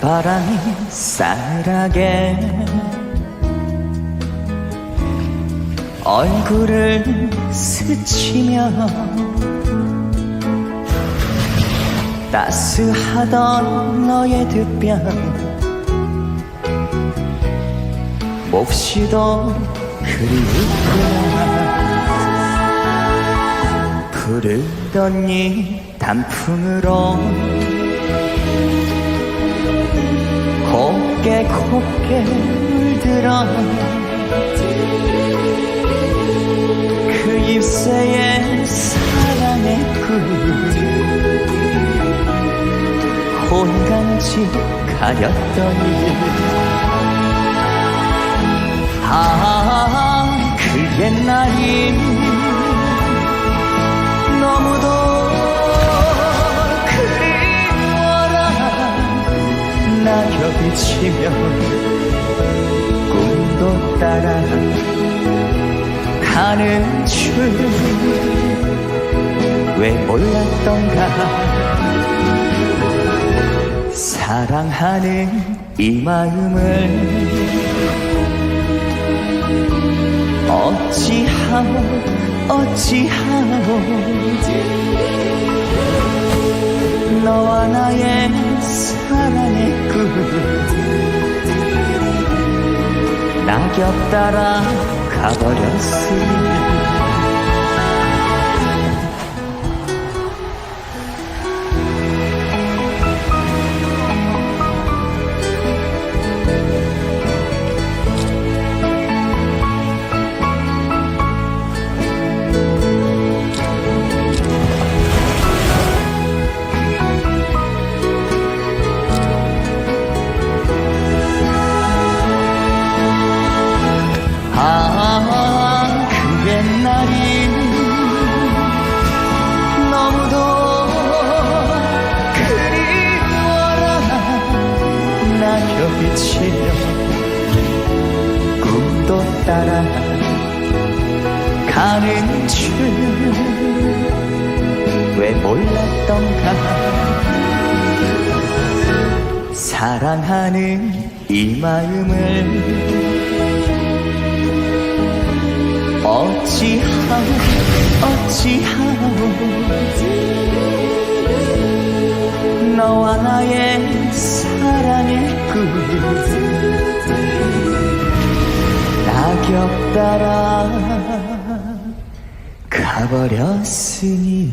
바람이 싸늘하게 얼굴을 스치며 따스하던 너의 뒷변 몹시도 그리웠구나. 부르던 이 단풍으로 곱게 곱게 물들어. 그 입새에 사랑의 꿀. 혼간지 가렸더니. 아, 그 옛날이. 너무도 낙엽이 치면 꿈도 따라 가는 줄. 왜 몰랐던가? 사랑하는 이 마음을 어찌하오 어찌하오. 너와 나의 사랑의 꿈 낙엽 따라 가버렸으니 낙엽이 치며 꿈도 따라 가는 줄 왜 몰랐던가? 사랑하는 이 마음을 어찌하오 어찌하오? 너와 나의 따라. 가버렸으니